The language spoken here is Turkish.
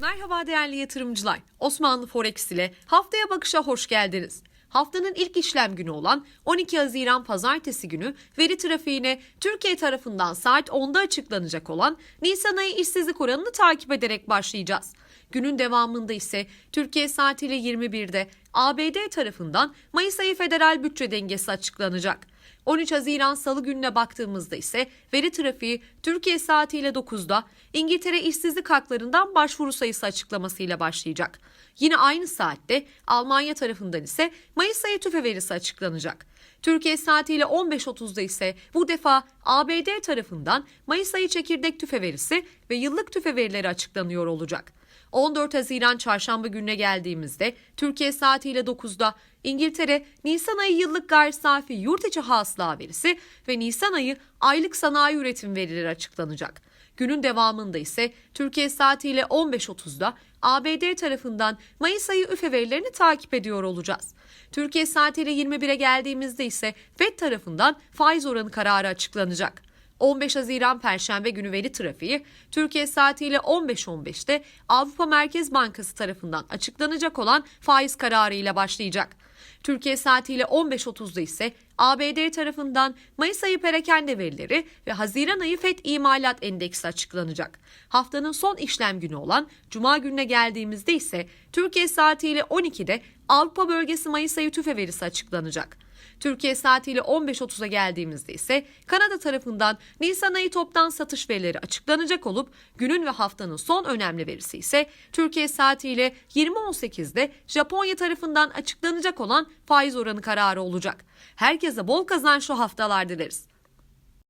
Merhaba değerli yatırımcılar. Osmanlı Forex ile haftaya bakışa hoş geldiniz. Haftanın ilk işlem günü olan 12 Haziran Pazartesi günü veri trafiğine Türkiye tarafından saat 10'da açıklanacak olan Nisan ayı işsizlik oranını takip ederek başlayacağız. Günün devamında ise Türkiye saatiyle 21'de ABD tarafından Mayıs ayı federal bütçe dengesi açıklanacak. 13 Haziran Salı gününe baktığımızda ise veri trafiği Türkiye saatiyle 9'da İngiltere işsizlik haklarından başvuru sayısı açıklamasıyla başlayacak. Yine aynı saatte Almanya tarafından ise Mayıs ayı tüfe verisi açıklanacak. Türkiye saatiyle 15.30'da ise bu defa ABD tarafından Mayıs ayı çekirdek tüfe verisi ve yıllık tüfe verileri açıklanıyor olacak. 14 Haziran çarşamba gününe geldiğimizde Türkiye saatiyle 9'da İngiltere Nisan ayı yıllık gayri safi yurt içi hasıla verisi ve Nisan ayı aylık sanayi üretim verileri açıklanacak. Günün devamında ise Türkiye saatiyle 15.30'da ABD tarafından Mayıs ayı üfe verilerini takip ediyor olacağız. Türkiye saatiyle 21'e geldiğimizde ise FED tarafından faiz oranı kararı açıklanacak. 15 Haziran Perşembe günü veri trafiği Türkiye saatiyle 15.15'te Avrupa Merkez Bankası tarafından açıklanacak olan faiz kararı ile başlayacak. Türkiye saatiyle 15.30'da ise ABD tarafından Mayıs ayı perakende verileri ve Haziran ayı FED imalat endeksi açıklanacak. Haftanın son işlem günü olan Cuma gününe geldiğimizde ise Türkiye saatiyle 12'de Avrupa Bölgesi Mayıs ayı tüfe verisi açıklanacak. Türkiye saatiyle 15.30'a geldiğimizde ise Kanada tarafından Nisan ayı toptan satış verileri açıklanacak olup günün ve haftanın son önemli verisi ise Türkiye saatiyle 20.18'de Japonya tarafından açıklanacak olan faiz oranı kararı olacak. Herkese bol kazançlı haftalar dileriz.